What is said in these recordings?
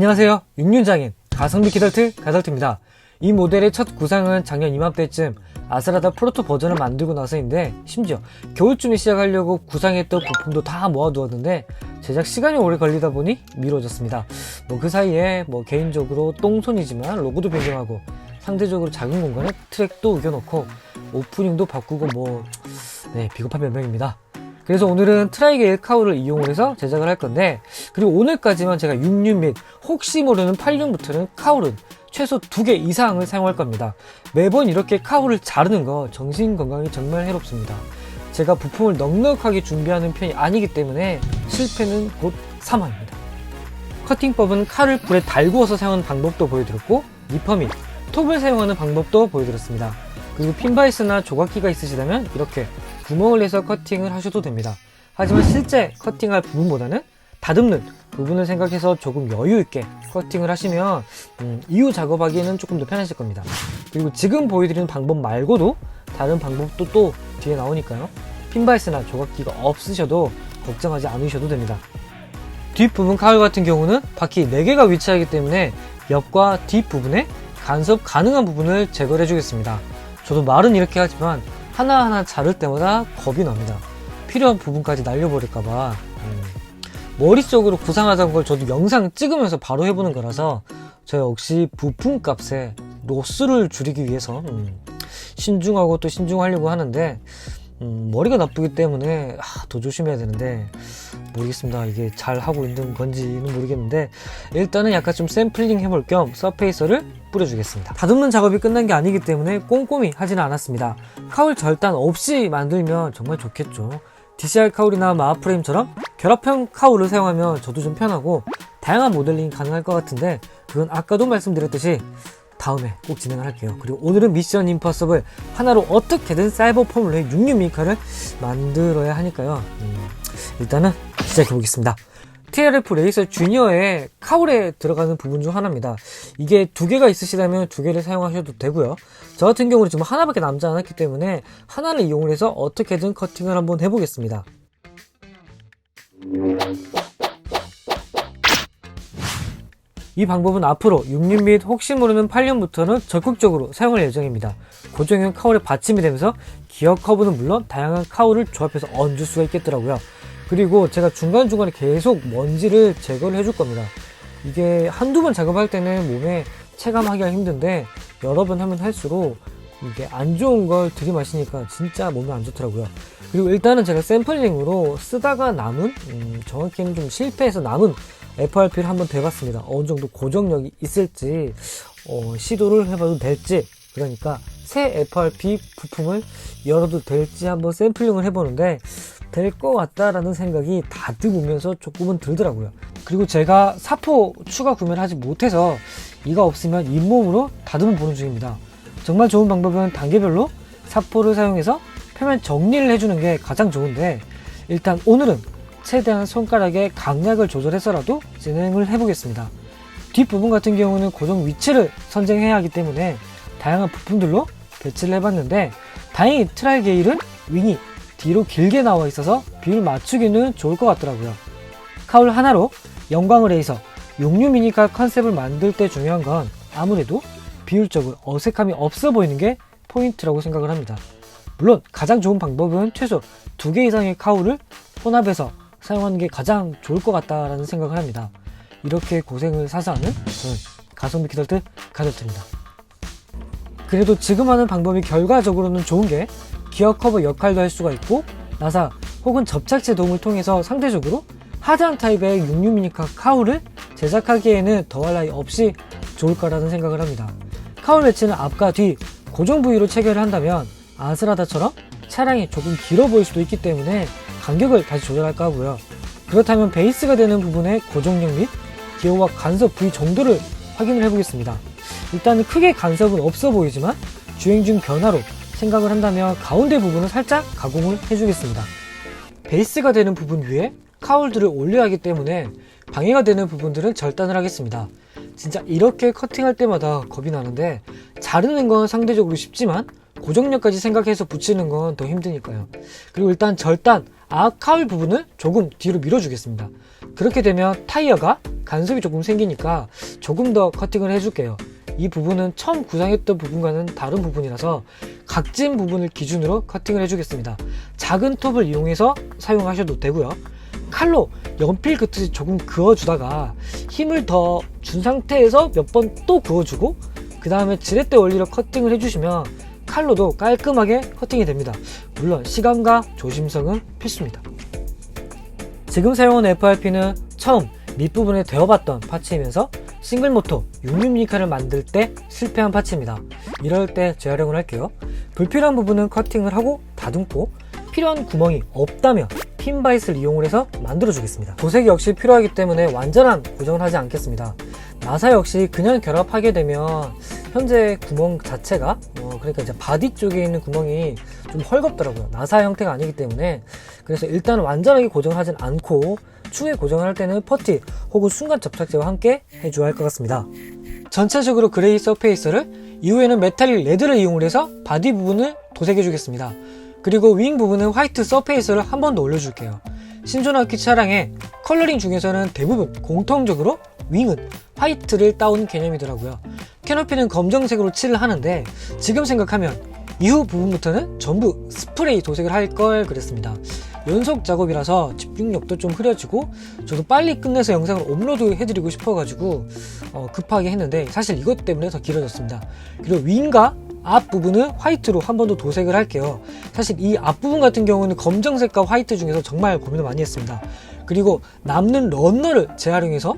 안녕하세요. 육륜장인 가성비 기덜트 가덜트입니다. 이 모델의 첫 구상은 작년 이맘때쯤 아스라다 프로토 버전을 만들고 나서인데 심지어 겨울쯤에 시작하려고 구상했던 부품도 다 모아두었는데 제작 시간이 오래 걸리다 보니 미뤄졌습니다. 뭐 그 사이에 뭐 개인적으로 똥손이지만 로고도 변경하고 상대적으로 작은 공간에 트랙도 우겨놓고 오프닝도 바꾸고 뭐 네, 비겁한 변명입니다. 그래서 오늘은 트라이게일 카우를 이용을 해서 제작을 할 건데 그리고 오늘까지만 제가 6륜 및 혹시 모르는 8륜부터는 카울은 최소 2개 이상을 사용할 겁니다. 매번 이렇게 카울을 자르는 거 정신 건강에 정말 해롭습니다. 제가 부품을 넉넉하게 준비하는 편이 아니기 때문에 실패는 곧 사망입니다. 커팅법은 칼을 불에 달구어서 사용하는 방법도 보여드렸고 니퍼 및 톱을 사용하는 방법도 보여드렸습니다. 그리고 핀바이스나 조각기가 있으시다면 이렇게 구멍을 내서 커팅을 하셔도 됩니다. 하지만 실제 커팅할 부분보다는 다듬는 부분을 생각해서 조금 여유 있게 커팅을 하시면 음, 이후 작업하기에는 조금 더 편하실 겁니다. 그리고 지금 보여드리는 방법 말고도 다른 방법도 또 뒤에 나오니까요. 핀바이스나 조각기가 없으셔도 걱정하지 않으셔도 됩니다. 뒷부분 카울 같은 경우는 바퀴 4개가 위치하기 때문에 옆과 뒷부분에 간섭 가능한 부분을 제거해 주겠습니다. 저도 말은 이렇게 하지만 하나하나 자를 때마다 겁이 납니다. 필요한 부분까지 날려버릴까봐 음, 머릿속으로 구상하자는 걸 저도 영상 찍으면서 바로 해보는 거라서 저 역시 부품 값에 로스를 줄이기 위해서 음, 신중하고 또 신중하려고 하는데 음, 머리가 나쁘기 때문에 아, 더 조심해야 되는데 모르겠습니다. 이게 잘 하고 있는 건지는 모르겠는데 일단은 약간 좀 샘플링 해볼 겸 서페이서를 뿌려주겠습니다. 다듬는 작업이 끝난 게 아니기 때문에 꼼꼼히 하지는 않았습니다. 카울 절단 없이 만들면 정말 좋겠죠. DCR 카울이나 마하프레임처럼 결합형 카울을 사용하면 저도 좀 편하고 다양한 모델링이 가능할 것 같은데 그건 아까도 말씀드렸듯이 다음에 꼭 진행을 할게요. 그리고 오늘은 미션 임퍼서블 하나로 어떻게든 사이버 포뮬러의 66 미카를 만들어야 하니까요. 음, 일단은 시작해 보겠습니다. TRF 레이서 주니어의 카울에 들어가는 부분 중 하나입니다. 이게 두 개가 있으시다면 두 개를 사용하셔도 되고요. 저 같은 경우는 지금 하나밖에 남지 않았기 때문에 하나를 이용을 해서 어떻게든 커팅을 한번 해보겠습니다. 이 방법은 앞으로 6년 및 혹시 모르는 8년부터는 적극적으로 사용할 예정입니다. 고정형 카울에 받침이 되면서 기어 커브는 물론 다양한 카울을 조합해서 얹을 수가 있겠더라고요. 그리고 제가 중간중간에 계속 먼지를 제거를 해줄 겁니다. 이게 한두 번 작업할 때는 몸에 체감하기가 힘든데 여러 번 하면 할수록 이게 안 좋은 걸 들이마시니까 진짜 몸에 안 좋더라고요. 그리고 일단은 제가 샘플링으로 쓰다가 남은 음, 정확히는 좀 실패해서 남은 FRP를 한번 대봤습니다. 어느 정도 고정력이 있을지 어, 시도를 해봐도 될지 그러니까 새 FRP 부품을 열어도 될지 한번 샘플링을 해보는데 될 것 같다라는 생각이 다득 오면서 조금은 들더라고요. 그리고 제가 사포 추가 구매를 하지 못해서 이가 없으면 잇몸으로 다듬어 보는 중입니다. 정말 좋은 방법은 단계별로 사포를 사용해서 표면 정리를 해주는 게 가장 좋은데 일단 오늘은 최대한 손가락의 강약을 조절해서라도 진행을 해보겠습니다. 뒷부분 같은 경우는 고정 위치를 선정해야 하기 때문에 다양한 부품들로 배치를 해봤는데 다행히 트라이 게일은 윙이 뒤로 길게 나와 있어서 비율 맞추기는 좋을 것 같더라고요. 카울 하나로 영광을 해서 용류 미니카 컨셉을 만들 때 중요한 건 아무래도 비율적으로 어색함이 없어 보이는 게 포인트라고 생각을 합니다. 물론 가장 좋은 방법은 최소 두개 이상의 카울을 혼합해서 사용하는 게 가장 좋을 것 같다라는 생각을 합니다. 이렇게 고생을 사서 하는 저는 가성비 기덜트 가덜트입니다. 그래도 지금 하는 방법이 결과적으로는 좋은 게 기어 커버 역할도 할 수가 있고 나사 혹은 접착제 도움을 통해서 상대적으로 하드한 타입의 66 미니카 카울을 제작하기에는 더할 나위 없이 좋을 거라는 생각을 합니다. 카울 매치는 앞과 뒤 고정 부위로 체결을 한다면 아스라다처럼 차량이 조금 길어 보일 수도 있기 때문에 간격을 다시 조절할까 하고요. 그렇다면 베이스가 되는 부분의 고정력 및 기어와 간섭 부위 정도를 확인을 해보겠습니다. 일단 크게 간섭은 없어 보이지만 주행 중 변화로 생각을 한다면 가운데 부분을 살짝 가공을 해주겠습니다. 베이스가 되는 부분 위에 카울들을 올려야 하기 때문에 방해가 되는 부분들은 절단을 하겠습니다. 진짜 이렇게 커팅할 때마다 겁이 나는데 자르는 건 상대적으로 쉽지만 고정력까지 생각해서 붙이는 건 더 힘드니까요. 그리고 일단 절단, 앞 카울 부분을 조금 뒤로 밀어주겠습니다. 그렇게 되면 타이어가 간섭이 조금 생기니까 조금 더 커팅을 해줄게요. 이 부분은 처음 구상했던 부분과는 다른 부분이라서 각진 부분을 기준으로 커팅을 해주겠습니다. 작은 톱을 이용해서 사용하셔도 되고요. 칼로 연필 긋듯이 조금 그어주다가 힘을 더 준 상태에서 몇 번 또 그어주고 그 다음에 지렛대 원리로 커팅을 해주시면 칼로도 깔끔하게 커팅이 됩니다. 물론 시간과 조심성은 필수입니다. 지금 사용하는 FRP는 처음 밑부분에 대어봤던 파츠이면서 싱글 모터 66미카를 만들 때 실패한 파츠입니다. 이럴 때 재활용을 할게요. 불필요한 부분은 커팅을 하고 다듬고 필요한 구멍이 없다면 핀바이스를 이용을 해서 만들어 주겠습니다. 도색이 역시 필요하기 때문에 완전한 고정을 하지 않겠습니다. 나사 역시 그냥 결합하게 되면 현재 구멍 자체가 어, 그러니까 이제 바디 쪽에 있는 구멍이 좀 헐겁더라고요. 나사 형태가 아니기 때문에 그래서 일단 완전하게 고정을 하진 않고 추후에 고정을 할 때는 퍼티 혹은 순간 접착제와 함께 해줘야 할 것 같습니다. 전체적으로 그레이 서페이스를 이후에는 메탈릭 레드를 이용을 해서 바디 부분을 도색해 주겠습니다. 그리고 윙 부분은 화이트 서페이스를 한 번 더 올려줄게요. 신조나키 차량의 컬러링 중에서는 대부분 공통적으로 윙은 화이트를 따온 개념이더라고요. 캐노피는 검정색으로 칠을 하는데 지금 생각하면 이후 부분부터는 전부 스프레이 도색을 할 걸 그랬습니다. 연속 작업이라서 집중력도 좀 흐려지고 저도 빨리 끝내서 영상을 업로드 해드리고 싶어가지고 어, 급하게 했는데 사실 이것 때문에 더 길어졌습니다. 그리고 윙과 앞부분은 화이트로 한 번 더 도색을 할게요. 사실 이 앞부분 같은 경우는 검정색과 화이트 중에서 정말 고민을 많이 했습니다. 그리고 남는 런너를 재활용해서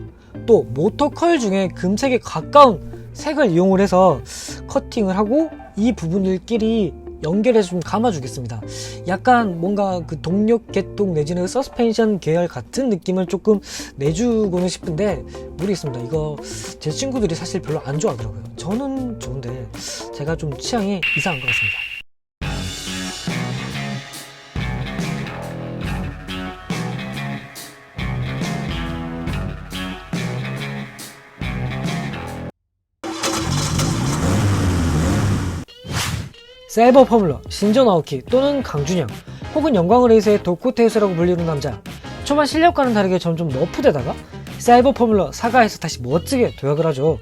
또 모터 컬 중에 금색에 가까운 색을 이용을 해서 커팅을 하고 이 부분들끼리 연결해서 좀 감아주겠습니다. 약간 뭔가 그 동력 개통 내지는 서스펜션 계열 같은 느낌을 조금 내주고는 싶은데 모르겠습니다. 이거 제 친구들이 사실 별로 안 좋아하더라고요. 저는 좋은데 제가 좀 취향이 이상한 것 같습니다. 사이버 퍼뮬러 신전 아오키 또는 강준영 혹은 영광 레이스의 도쿠테이스라고 불리는 남자 초반 실력과는 다르게 점점 너프되다가 사이버 퍼뮬러 사가에서 다시 멋지게 도약을 하죠.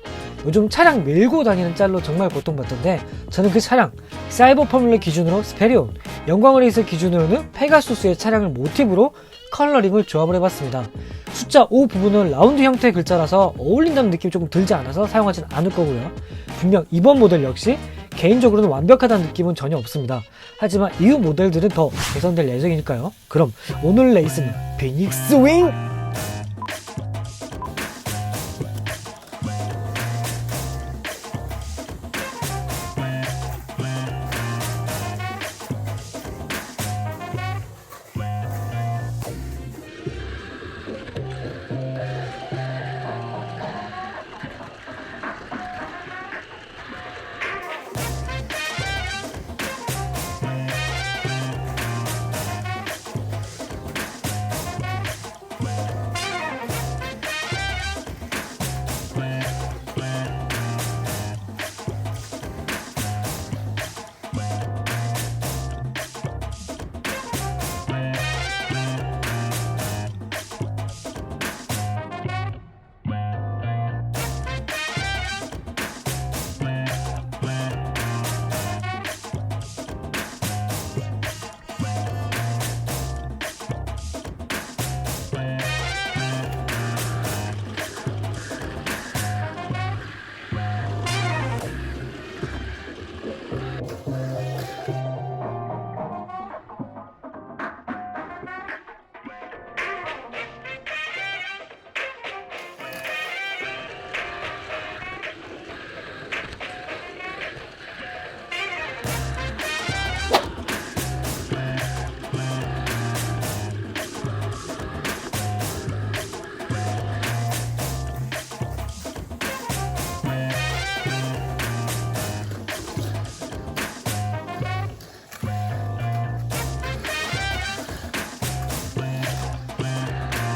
요즘 차량 밀고 다니는 짤로 정말 고통받던데 저는 그 차량 사이버 퍼뮬러 기준으로 스페리온 영광 레이스 기준으로는 페가수스의 차량을 모티브로 컬러링을 조합을 해봤습니다. 숫자 5 부분은 라운드 형태의 글자라서 어울린다는 느낌이 조금 들지 않아서 사용하진 않을 거고요. 분명 이번 모델 역시 개인적으로는 완벽하다는 느낌은 전혀 없습니다. 하지만 이후 모델들은 더 개선될 예정이니까요. 그럼 오늘 레이스는 피닉스 윙!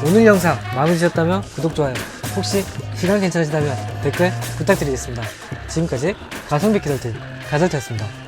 오늘 영상 마음에 드셨다면 구독, 좋아요. 혹시 시간 괜찮으시다면 댓글 부탁드리겠습니다. 지금까지 가성비 기설팀 가설트였습니다.